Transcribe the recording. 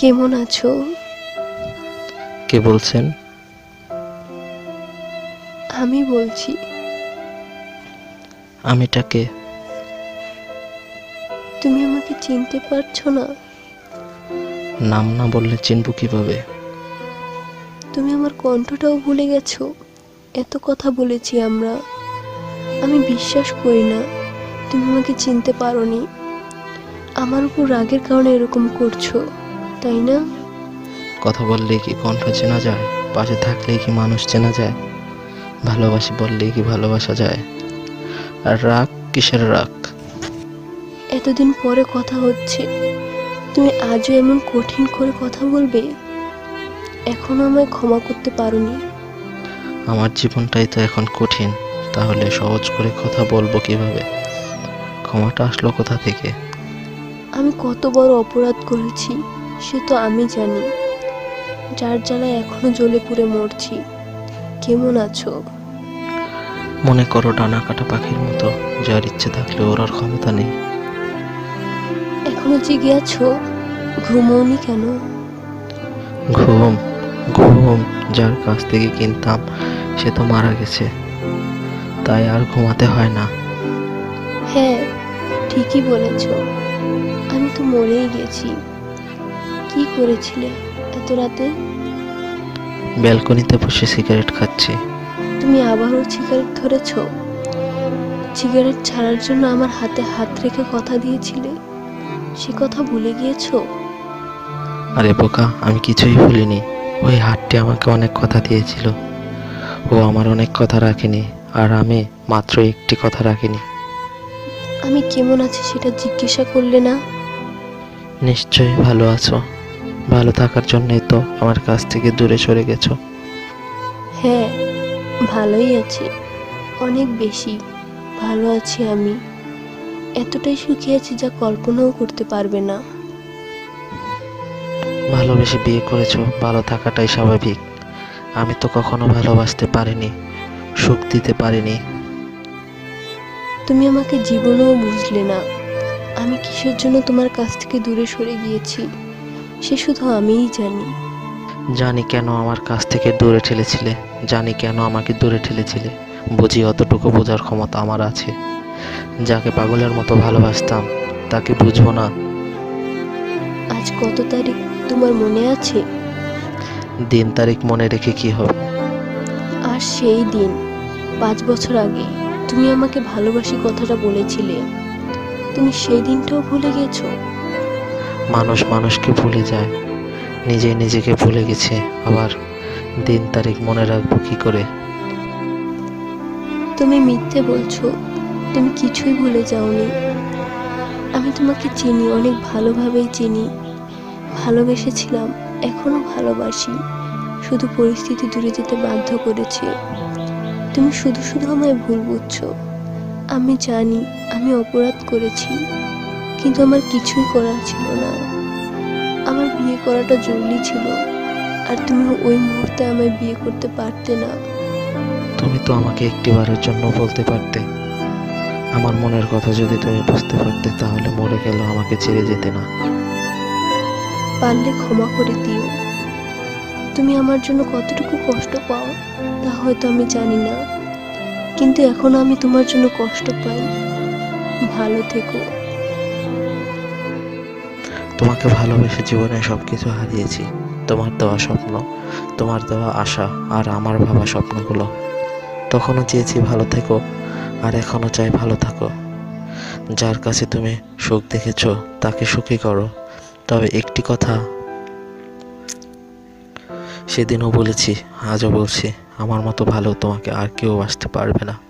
কেমন আছো? কে বলছেন? আমি বলছি। আমিটাকে তুমি আমাকে চিনতে পারছ না? নাম না বললে চিনব কীভাবে? তুমি আমার কণ্ঠটাও ভুলে গেছো। এত কথা বলেছি আমরা। আমি বিশ্বাস করি না। তুমি আমাকে চিনতে পারোনি। আমার উপর রাগের কারণে এরকম করছ। তাই না? কথা বললে কি কণ্ঠ চেনা যায়? পাশে থাকলেই কি মানুষ চেনা যায়? ভালোবাসি বললে কি ভালোবাসা যায়? আর রাগ কিসের রাগ? এতদিন পরে কথা হচ্ছে। তুমি আজও এমন কঠিন করে কথা বলবে? এখনও আমায় ক্ষমা করতে পারোনি। আমার জীবনটাই তো এখন কঠিন। তাহলে সহজ করে কথা বলব কীভাবে? ক্ষমাটা আসলো কোথা থেকে? আমি কত বড় অপরাধ করেছি। সে তো আমি জানি। যার জ্বালায় এখনও জ্বলে পুড়ে মরছি। কেমন আছো? মনে করো ডানা কাটা পাখির মতো যার ইচ্ছে থাকলে ওর আর ক্ষমতা নেই। এখনও জেগে আছো? ঘুমোনি কেন? ঘুম ঘুম যার কাছ থেকে কিনতাম সে তো মারা গেছে। তাই আর ঘুমাতে হয় না। হ্যাঁ ঠিকই বলেছ। আমি তো মরেই গেছি। কি করেছিলে? এত রাতে? ব্যালকনিতে বসে সিগারেট খাচ্ছি। তুমি আবারও সিগারেট ধরেছ? সিগারেট ছাড়ার জন্য আমার হাতে হাত রেখে কথা দিয়েছিলে? সে কথা ভুলে গিয়েছো? আরে বোকা আমি কিছুই ভুলিনি। ওই হাটটি আমাকে অনেক কথা দিয়েছিল। ও আমার অনেক কথা রাখেনি আর আমি মাত্র একটি কথা রাখিনি। আমি কেমন আছি সেটা জিজ্ঞাসা করলে না? নিশ্চয়ই ভালো আছো। ভালো থাকার জন্যই তো আমার কাছ থেকে দূরে সরে গেছো। হ্যাঁ ভালোই আছি। অনেক বেশি। ভালো আছি আমি। এতটাই সুখী আছি যা কল্পনাও করতে পারবে না। ভালোবেসে বিয়ে করেছ ভালো থাকাটাই স্বাভাবিক। আমি তো কখনো ভালোবাসতে পারিনি সুখ দিতে পারিনি। তুমি আমাকে জীবনেও বুঝলে না। আমি কিসের জন্য তোমার কাছ থেকে দূরে সরে গিয়েছি? সে শুধু আমিই জানি। জানি কেন আমার কাছ থেকে দূরে ঠেলেছিলে জানি কেন আমাকে দূরে ঠেলেছিলে। বুঝি অতটুকু বোঝার ক্ষমতা আমার আছে। যাকে পাগলের মতো ভালোবাসতাম তাকে বুঝব না। আজ কত তারিখ তোমার মনে আছে? দিন তারিখ মনে রেখে কি হবে? আর সেই দিন পাঁচ বছর আগে তুমি আমাকে ভালোবাসি কথাটা বলেছিলে। তুমি সেই দিনটাও ভুলে গেছো? মানুষ মানুষকে ভুলে যায়। নিজে নিজেকে ভুলে গেছে। আবার দিন তারিখ মনে রাখব কি করে? তুমি মিথ্যে বলছো। তুমি কিছুই ভুলে যাওনি। আমি তোমাকে চিনি, অনেক ভালোভাবেই চিনি। ভালোবেসেছিলাম, এখনও ভালোবাসি। শুধু পরিস্থিতি দূরে যেতে বাধ্য করেছে। তুমি শুধু শুধু আমায় ভুল বুঝছ। আমি জানি, আমি অপরাধ করেছি। কিন্তু আমার কিছুই করার ছিল না। আমার বিয়ে করাটা জরুরি ছিল আর তুমি ওই মুহূর্তে আমায় বিয়ে করতে পারতে না। তুমি তো আমাকে একটিবারের জন্য বলতে পারতে। আমার মনের কথা যদি তুমি বুঝতে পারতে তাহলে মরে গেল আমাকে ছেড়ে যেতে না। পারলে ক্ষমা করে দিও। তুমি আমার জন্য কতটুকু কষ্ট পাও তা হয়তো আমি জানি না। কিন্তু এখন আমি তোমার জন্য কষ্ট পাই। ভালো থেকো। তোমাকে ভালোবেসে জীবনে সব কিছু হারিয়েছি। তোমার দেওয়া স্বপ্ন, তোমার দেওয়া আশা আর আমার ভাবা স্বপ্নগুলো। তখনও চেয়েছি ভালো থেকো আর এখনও চাই ভালো থাকো। যার কাছে তুমি সুখ দেখেছ, তাকে সুখী করো। তবে একটি কথা সেদিনও বলেছি, আজও বলছি, আমার মতো ভালো তোমাকে আর কেউ আসতে পারবে না।